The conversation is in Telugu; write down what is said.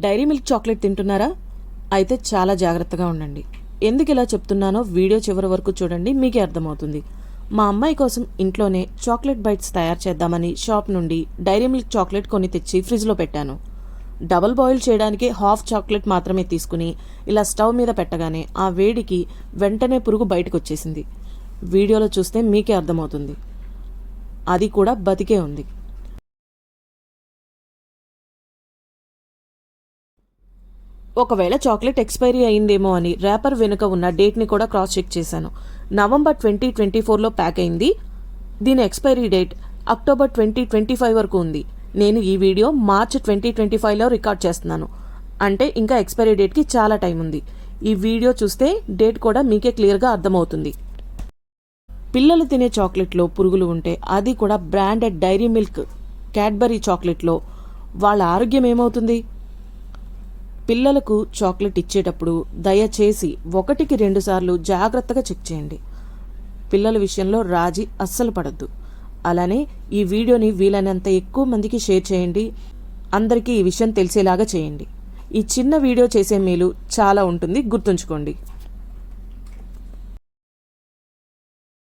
డైరీ మిల్క్ చాక్లెట్ తింటున్నారా? అయితే చాలా జాగ్రత్తగా ఉండండి. ఎందుకు ఇలా చెప్తున్నానో వీడియో చివరి వరకు చూడండి మీకే అర్థమవుతుంది. మా అమ్మాయి కోసం ఇంట్లోనే చాక్లెట్ బైట్స్ తయారు చేద్దామని షాప్ నుండి డైరీ మిల్క్ చాక్లెట్ కొని తెచ్చి ఫ్రిడ్జ్లో పెట్టాను. డబల్ బాయిల్ చేయడానికి హాఫ్ చాక్లెట్ మాత్రమే తీసుకుని ఇలా స్టవ్ మీద పెట్టగానే ఆ వేడికి వెంటనే పురుగు బయటకు వచ్చేసింది వీడియోలో చూస్తే మీకే అర్థమవుతుంది. అది కూడా బతికే ఉంది. ఒకవేళ చాక్లెట్ ఎక్స్పైరీ అయిందేమో అని ర్యాపర్ వెనుక ఉన్న డేట్ని కూడా క్రాస్ చెక్ చేశాను. నవంబర్ ట్వంటీ ట్వంటీ ఫోర్లో ప్యాక్ అయింది. దీని expiry date October twenty twenty five వరకు ఉంది. నేను ఈ వీడియో మార్చ్ ట్వంటీ ట్వంటీ ఫైవ్లో రికార్డ్ చేస్తున్నాను. అంటే ఇంకా ఎక్స్పైరీ డేట్కి చాలా టైం ఉంది. ఈ వీడియో చూస్తే డేట్ కూడా మీకే క్లియర్గా అర్థమవుతుంది. పిల్లలు తినే చాక్లెట్లో పురుగులు ఉంటే అది కూడా బ్రాండెడ్ డైరీ మిల్క్ క్యాడ్బరీ చాక్లెట్లో. వాళ్ళ ఆరోగ్యం ఏమవుతుంది? పిల్లలకు చాక్లెట్ ఇచ్చేటప్పుడు దయచేసి ఒకటికి రెండుసార్లు జాగ్రత్తగా చెక్ చేయండి. పిల్లల విషయంలో రాజీ అస్సలు పడద్దు. అలానే ఈ వీడియోని వీలైనంత ఎక్కువ మందికి షేర్ చేయండి. అందరికీ ఈ విషయం తెలిసేలాగా చేయండి. ఈ చిన్న వీడియో చేసే మేలు చాలా ఉంటుంది. గుర్తుంచుకోండి.